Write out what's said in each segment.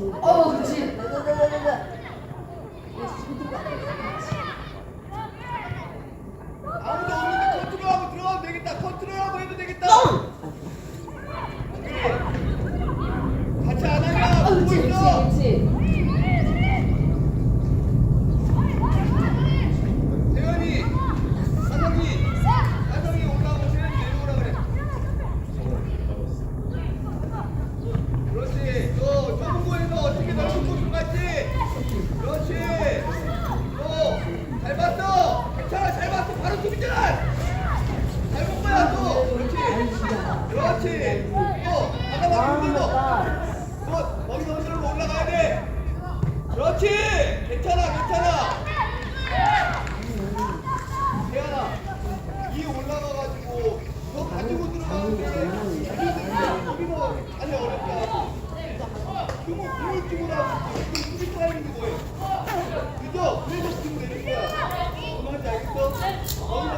어, 그렇지. 아, 거기서 흔들고 올라가야 돼. 그렇지. 괜찮아, 괜찮아. 세아나, 이 올라가가지고 너 가지고 들어가는데 거기서 아니 어렵다. 그거 그걸 찍고 나왔지. 그 수비 타이밍이 뭐해? 그죠? 그래서 지금 내린 거야. 그만하지 알겠어?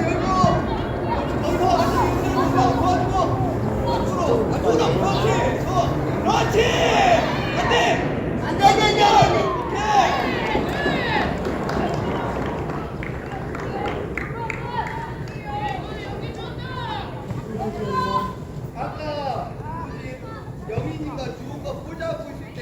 그렇지! 안 돼! 안돼 안돼 안돼 안돼. 오케이! 아까 우리 영희님과 주호가 포즈하고 있을 때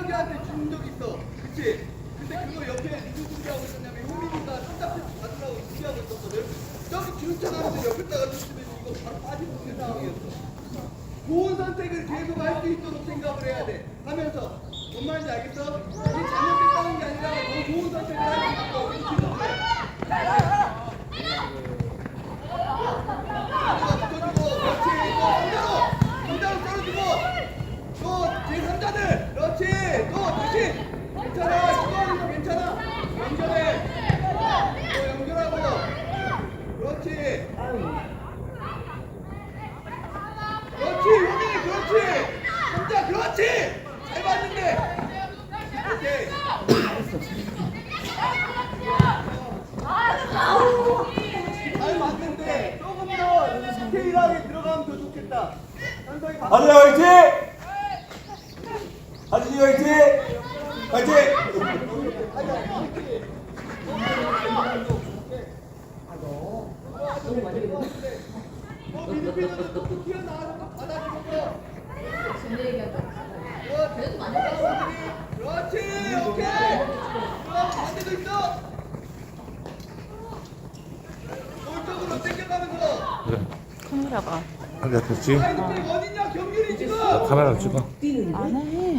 현석이한테 준 적 있어. 그치? 근데 그거 옆에 누구 준비하고 있었냐면 효민이가 손잡고 받으라고 준비하고 있었거든. 저기 주차하면서 옆에다가 줬으면 이거 바로 빠지고 있는 상황이었어. 좋은 선택을 계속 할 수 있도록 생각을 해야 돼. 하면서 뭔 말인지 알겠어? 이게 잘못됐다는 게 아니라 더 좋은 선택을 할 수 있도록 우리 지금 그래. 붙어주고 그렇지 또 상대로 상대로 떨어지고 또 제3자들 그렇지 또 다시 괜찮아 시도하는 거 괜찮아 연결해 또 연결하고 그렇지 그렇지 효민이 그렇지 상자 그렇지 잘 봤는데 오케이 잘 맞는데 조금 더 디테일하게 들어가면 더 좋겠다. 현석이 방- 하진이 화이팅! 하진이 화이팅! 화이팅! 뭐 미드필더도 또 튀어나와서 또 받아주는 거. 그렇지. 그렇지. 오케이. 그럼 반대도 있어. 오른쪽으로 당겨가면서. 카메라가 아, 경률이 지금. 카메라 찍어. 안 해.